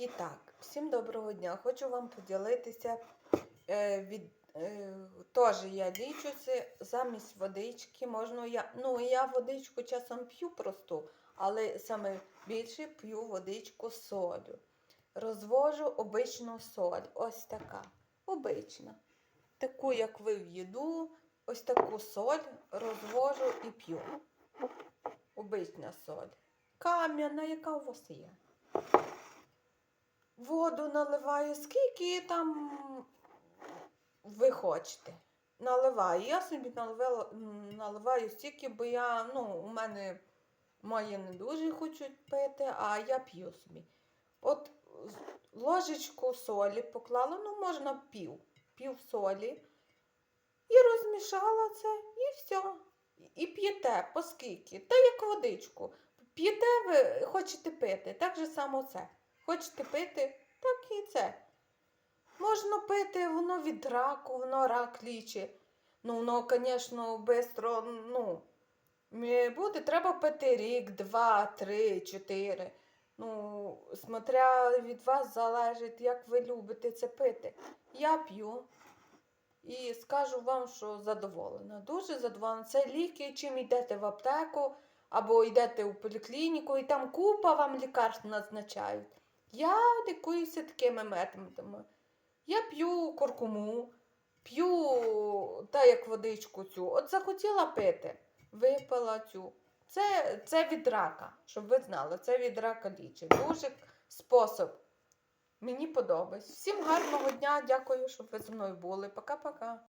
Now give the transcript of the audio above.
І так, всім доброго дня. Хочу вам поділитися е, від. Е, Теж я лічуся замість водички. Можна я. Ну, я водичку часом п'ю просту, але саме більше п'ю водичку з солью. Розвожу обичну соль. Ось така. Обична. Таку, як ви в їду, ось таку соль розвожу і п'ю. Обична соль. Кам'яна, яка у вас є. Воду наливаю, скільки там ви хочете. Наливаю. Я собі наливала, наливаю стільки, бо я, ну, у мене мої не дуже хочуть пити, а я п'ю собі. От ложечку солі поклала, ну, можна пів, пів солі. І розмішала це, і все. І п'єте, поскільки. Та як водичку. П'єте ви хочете пити, так же само це. Хочете пити, так і це. Можна пити, воно від раку, воно рак лічить. Ну, воно, звісно, швидко, ну, буде. Треба пити рік, два, три, чотири. Ну, смотря від вас залежить, як ви любите це пити. Я п'ю. І скажу вам, що задоволена. Дуже задоволена. Це ліки, чим йдете в аптеку або йдете у поліклініку, і там купа вам лікарств назначають. Я лікуюся такими методами. Я п'ю куркуму, п'ю та як водичку цю. От захотіла пити, випила цю. Це, це від рака, щоб ви знали, це від рака лічить. Дуже спосіб. Мені подобається. Всім гарного дня, дякую, що ви зі мною були. Пока-пока.